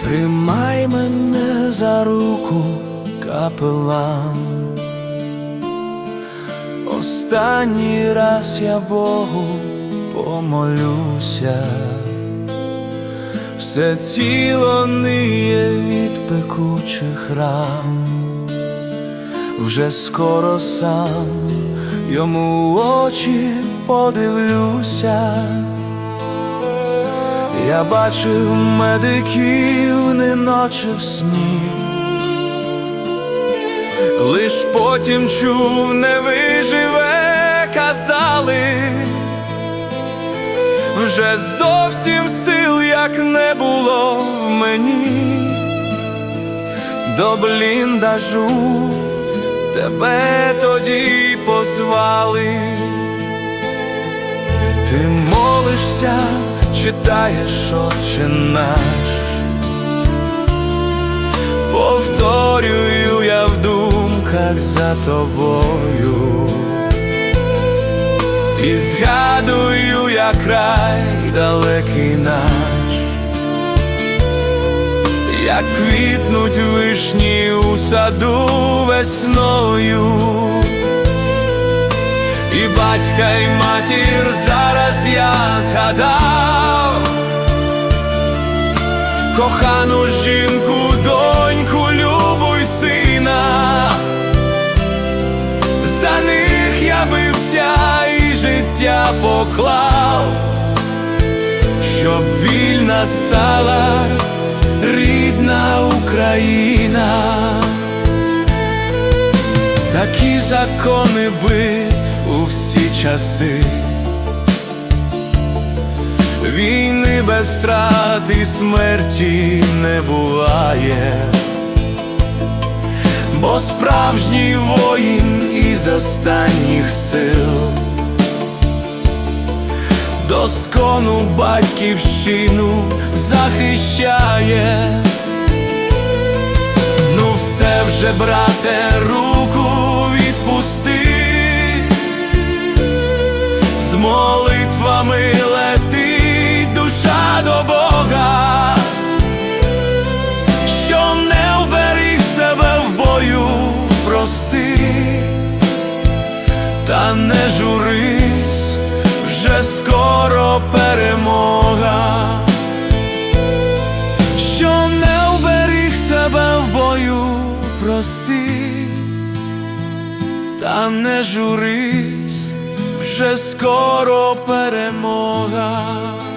Тримай мене за руку, капелан. Останній раз я Богу помолюся, все тіло ниє від пекучих ран, вже скоро сам йому очі подивлюся. Я бачив медиків ночі в сні, лиш потім чув, не виживе, казали, вже зовсім сил як не було в мені, до бліндажу тебе тоді позвали. Ти молишся, читаєш Отче наш, повторюю я в думках за тобою, і згадую я край далекий наш, як квітнуть вишні у саду весною. І батька, і матір зараз я згадав, кохану жінку, доньку, любу й сина, за них я бився і життя поклав, щоб вільна стала рідна Україна. Такі закони всі часи, війни без страт і смерті не буває, бо справжній воїн із останніх сил, доскону батьківщину захищає. Ну все вже, брате, руку з молитвами летить душа до Бога, що не вберіг себе в бою, прости, та не журись, вже скоро перемога. Що не вберіг себе в бою, прости, та не журись, вже скоро перемога.